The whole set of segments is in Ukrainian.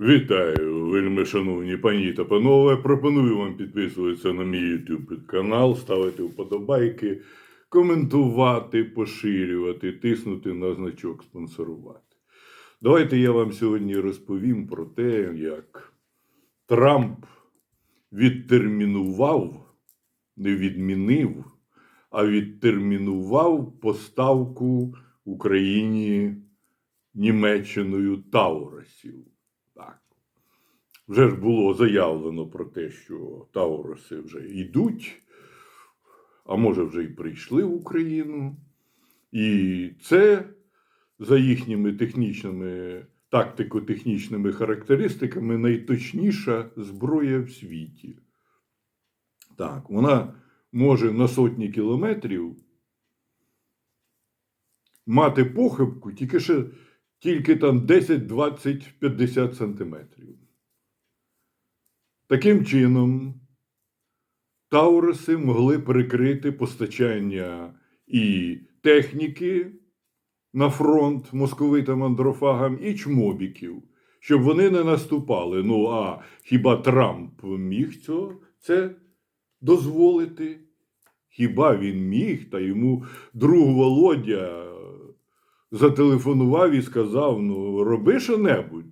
Вітаю, вельми шановні пані та панове. Пропоную вам підписуватися на мій YouTube канал, ставити вподобайки, коментувати, поширювати, тиснути на значок спонсорувати. Давайте я вам сьогодні розповім про те, як Трамп відтермінував, не відмінив, а відтермінував поставку Україні Німеччиною Таурасів. Вже ж було заявлено про те, що Тауруси вже йдуть, а може вже й прийшли в Україну. І це за їхніми технічними, тактико-технічними характеристиками найточніша зброя в світі. Так, вона може на сотні кілометрів мати похибку тільки ще тільки там 10, 20, 50 сантиметрів. Таким чином, Тауруси могли перекрити постачання і техніки на фронт московитам андрофагам, і чмобіків, щоб вони не наступали. Ну а хіба Трамп міг цього, це дозволити? Хіба він міг, та йому друг Володя зателефонував і сказав: ну, роби що-небудь.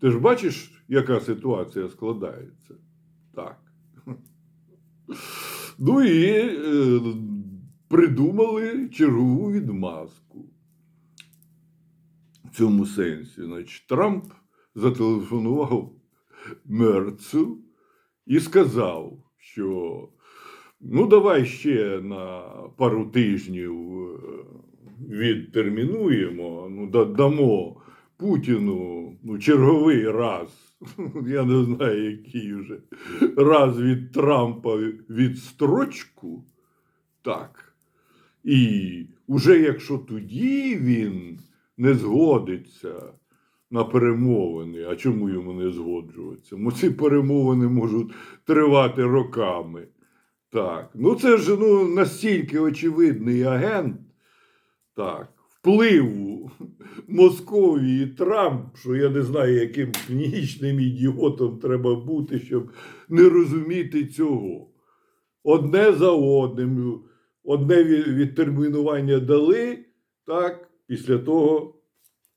Ти ж бачиш, яка ситуація складається? Так. Ну і е, придумали чергову відмазку. В цьому сенсі. Значить, Трамп зателефонував Мерцу і сказав, що ну, давай ще на пару тижнів е, відтермінуємо, ну, дамо Путіну ну, черговий раз. Я не знаю, який вже раз від Трампа відстрочку. Так. І уже якщо тоді він не згодиться на перемовини, а чому йому не згоджуватися? Бо ці перемовини можуть тривати роками. Так. Ну це ж ну, настільки очевидний агент, так, впливу Московії Трамп, що я не знаю, яким клінічним ідіотом треба бути, щоб не розуміти цього. Одне за одним, одне відтермінування дали, так, після того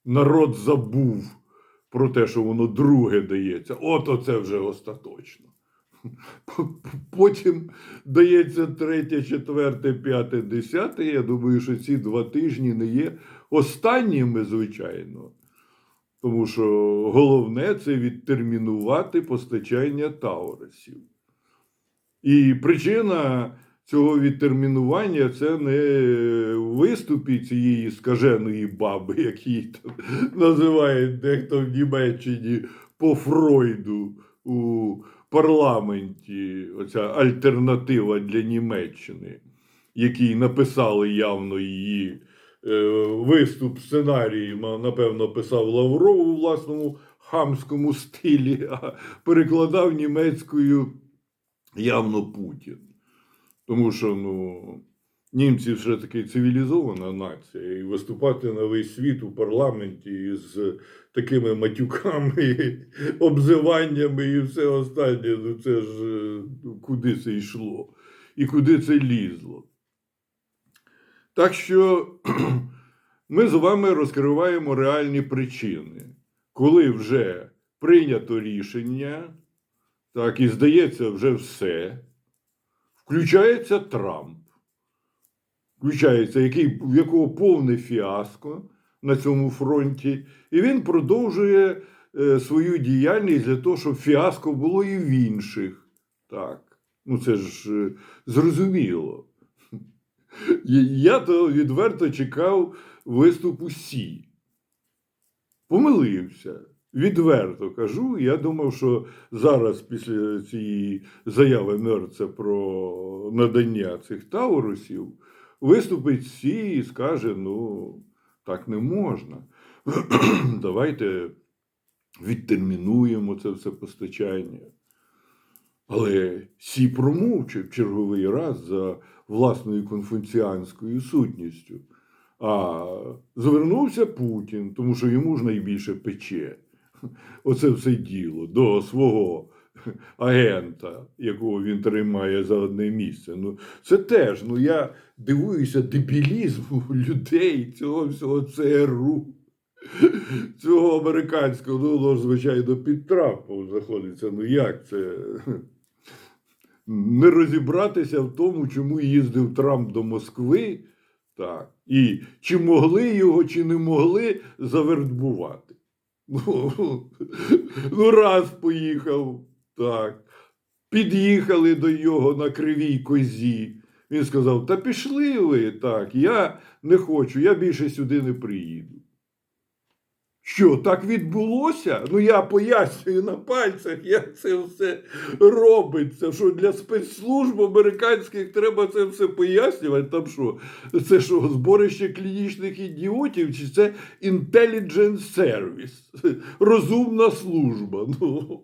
народ забув про те, що воно друге дається. От оце вже остаточно. Потім дається третє, четверте, п'яте, десяте. Я думаю, що ці два тижні не є останніми, звичайно. Тому що головне це відтермінувати постачання таурасів. І причина цього відтермінування це не в виступі цієї скаженої баби, як її там називають дехто в Німеччині по Фройду у парламенті, оця альтернатива для Німеччини, який написали явно її е, виступ сценарії, напевно, писав Лавров у власному хамському стилі, а перекладав німецькою явно Путін. Тому що ну, німці все таки цивілізована нація, і виступати на весь світ у парламенті з такими матюками, обзиваннями і все останнє, ну це ж е, куди це йшло і куди це лізло. Так що ми з вами розкриваємо реальні причини, коли вже прийнято рішення, так, і здається, вже все. Включається Трамп, включається, який, в якого повне фіаско на цьому фронті, і він продовжує е, свою діяльність для того, щоб фіаско було і в інших. Так, ну це ж е, зрозуміло. Я то відверто чекав виступу Сі. Помилився. Відверто кажу. Я думав, що зараз, після цієї заяви Мерца про надання цих таурусів, виступить Сі і скаже: ну, так не можна. Давайте відтермінуємо це все постачання. Але Сі промовчив черговий раз за власною конфуціанською сутністю. А звернувся Путін, тому що йому ж найбільше пече. оце все діло до свого агента, якого він тримає за одне місце. Ну, це теж, ну я дивуюся дебілізму людей цього всього ЦРУ. Цього американського, ну, воно звичайно, під Трампом знаходиться. Ну як це? Не розібратися в тому, чому їздив Трамп до Москви, так, і чи могли його, чи не могли завербувати. Ну, ну раз поїхав, так. Під'їхали до його на кривій козі. Він сказав: Та пішли ви так, я не хочу, я більше сюди не приїду. Що, так відбулося? Ну я пояснюю на пальцях, як це все робиться. Що для спецслужб американських треба це все пояснювати. Там що? Це що, зборище клінічних ідіотів, чи це intelligence service? Розумна служба. Ну.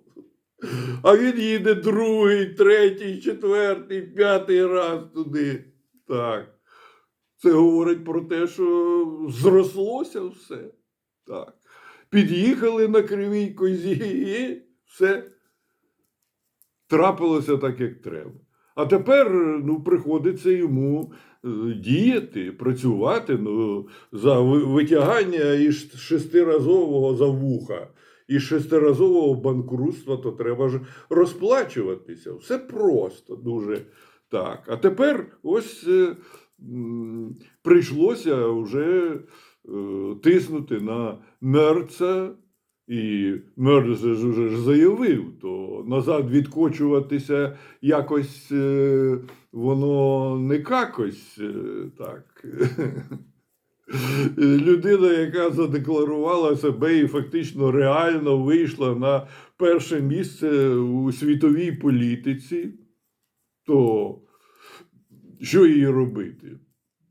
А він їде другий, третій, четвертий, п'ятий раз туди. Так. Це говорить про те, що зрослося все. Так. Під'їхали на кривій козі і все трапилося так, як треба. А тепер ну, приходиться йому е, діяти, працювати ну, за витягання із шестиразового за вуха і шестиразового банкрутства, то треба ж розплачуватися. Все просто дуже так. А тепер ось е, м, прийшлося вже е, тиснути на мерца. І ж уже ж заявив, то назад відкочуватися якось е, воно не какось е, так. Людина, яка задекларувала себе і фактично реально вийшла на перше місце у світовій політиці, то що їй робити?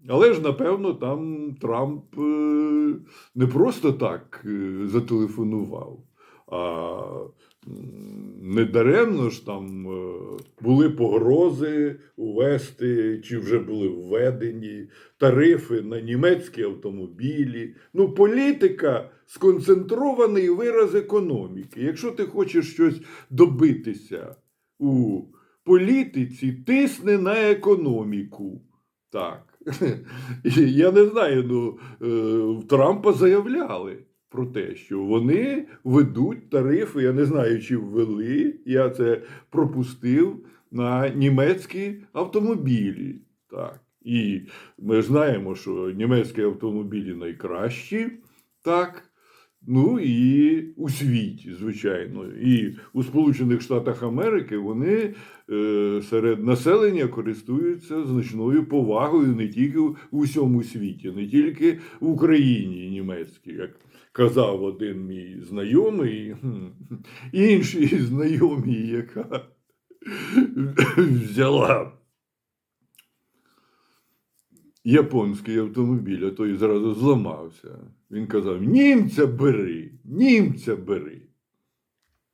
Але ж, напевно, там Трамп е, не просто так е, зателефонував, а м, недаремно ж там е, були погрози увести, чи вже були введені тарифи на німецькі автомобілі. Ну, політика сконцентрований вираз економіки. Якщо ти хочеш щось добитися у політиці, тисни на економіку. Так. Я не знаю, ну е, Трампа заявляли про те, що вони ведуть тарифи. Я не знаю, чи ввели. Я це пропустив на німецькі автомобілі. Так. І ми знаємо, що німецькі автомобілі найкращі. Так. Ну і у світі, звичайно. І у Сполучених Штатах Америки вони е, серед населення користуються значною повагою не тільки в усьому світі, не тільки в Україні німецькі, як казав один мій знайомий, інший знайомий, яка взяла японський автомобіль, а той зразу зламався. Він казав: німця бери, німця бери.